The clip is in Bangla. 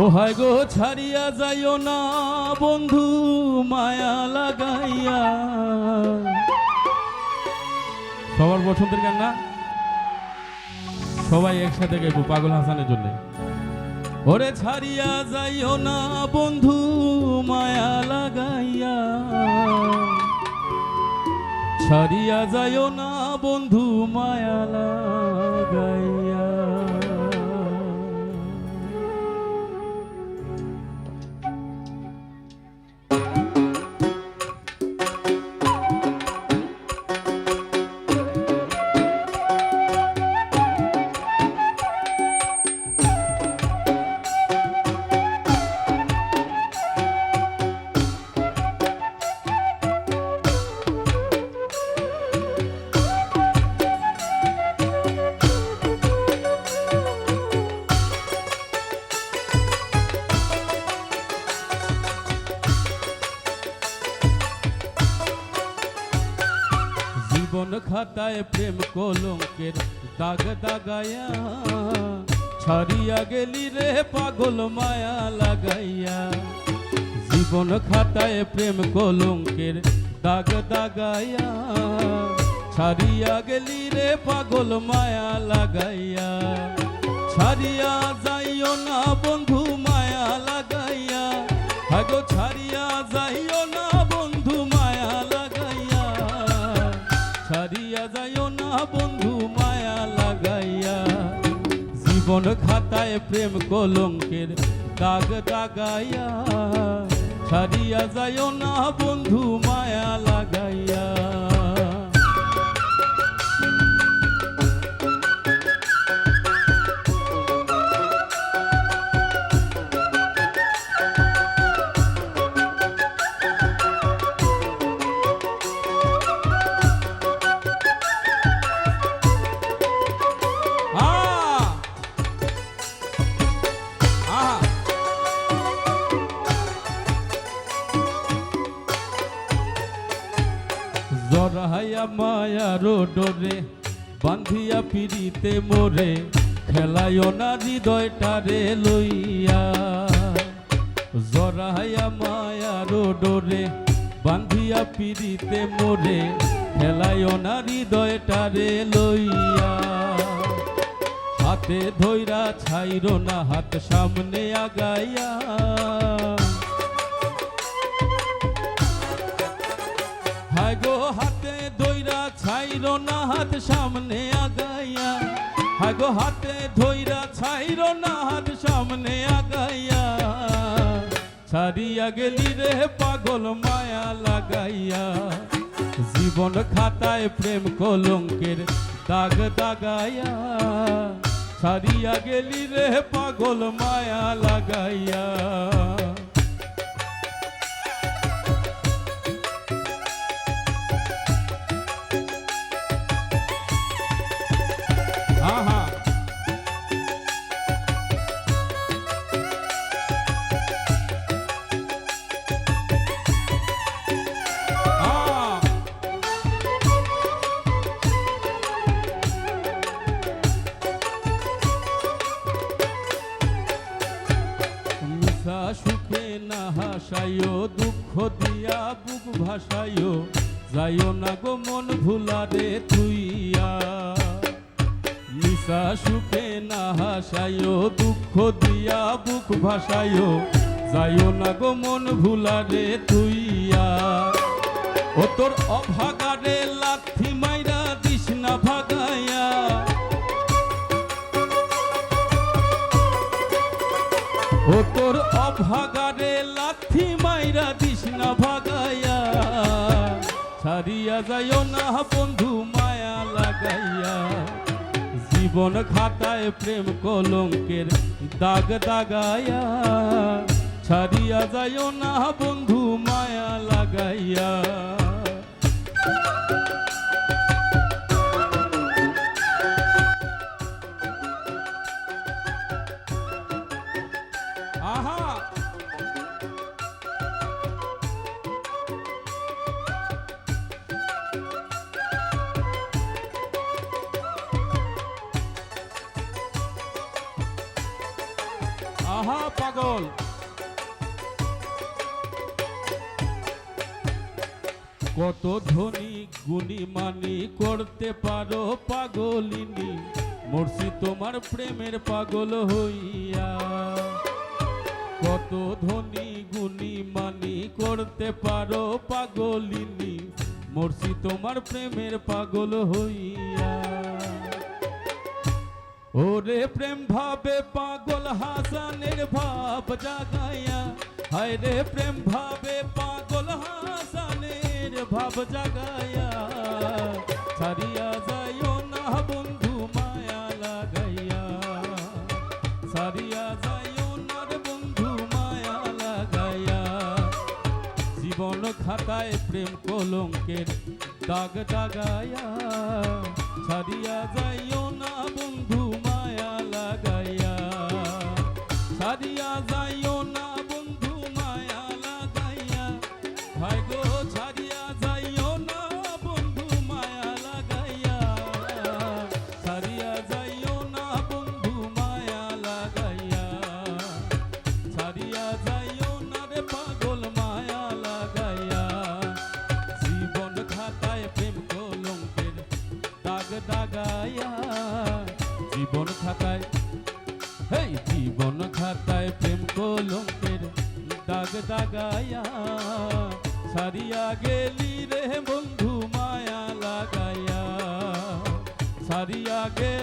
ও হায় গো, ছাড়িয়া যাইও না, বন্ধু, মায়া লাগাইয়া। সবার বসন্তের গান না সবাই একসাথে গাইবো পাগল হাসানের জন্য। ওরে ছাড়িয়া যাইও না, বন্ধু, মায়া লাগাইয়া। ছাড়িয়া যাইও না, বন্ধু, মায়া লাগাইয়া। খাতায় প্রেম কলঙ্কের দাগ দাগায়া ছাড়িয়া গেলি রে পাগল মায়া লাগাইয়া। জীবন খাতায় প্রেম কলঙ্কের দাগ দাগায়া ছাড়িয়া গেলি রে পাগল মায়া লাগাইয়া। ছাড়িয়া যাইও না বন্ধু জীবন খাতায় প্রেম কলঙ্কের দাগ দাগাইয়া ছাড়িয়া যায় না বন্ধু মায়া লাগাইয়া। জড়াইয়া মায়ার ডোরে বান্ধিয়া পিড়িতে মোরে খেলায় না হৃদয়টারে লইয়া। জড়াইয়া মায়ার ডোরে বান্ধিয়া পিড়িতে মোরে খেলায় না হৃদয়টারে লইয়া। হাতে ধৈরা ছাইর না হাত, সামনে আগাইয়া হাত সামনে আগাইয়া হায় গো হাতে ধৈরা ছাইর না হাত সামনে আগাইয়া। ছাড়িয়া গেলি রে পাগল মায়া লাগাইয়া। জীবন খাতায় প্রেম কলঙ্কের দাগ দাগাইয়া। ছাড়িয়া গেলি রে পাগল মায়া লাগাইয়া। হাসাইও দুঃখ দিয়া বুক ভাসাইও, যাইও না গো মন ভুলারে তুইয়া। নিশা সুখে না হাসাইও, দুঃখ দিয়া বুক ভাসাইও, যাইও না গো মন ভুলারে তুইয়া। ও তোর অভাগারে ছাড়িয়া যাইও না বন্ধু মায়া লাগাইয়া জীবন খাতায় প্রেম কলঙ্কের দাগ দাগাইয়া ছাড়িয়া যাইও না বন্ধু মায়া লাগাইয়া আহা আহা পাগল। কত ধনী গুণী মানি করতে পারো পাগলিনী, মরছি তোমার প্রেমের পাগল হইয়া। কত ধনী গুণী মানি করতে পারো পাগলিনী, মরছি তোমার প্রেমের পাগল হইয়া। ওরে প্রেম ভাবে পাগল হাসানের ভাব জাগাইয়া। হায় রে প্রেম ভাবে পাগল হাসানের ভাব জাগাইয়া। ছাড়িয়া যাইও না বন্ধু মায়া লাগাইয়া। ছাড়িয়া যাইও না বন্ধু মায়া লাগাইয়া। জীবন খাতায় প্রেম কলঙ্কের দাগ দাগায়া ছাড়িয়া যাইও না বন্ধু মায়া হেই জীবন খাতায় প্রেম কলঙ্কের দাগ দাগায়া সারিয়া গেলি রে বন্ধু মায়া লাগাইয়া, সারিয়া গেল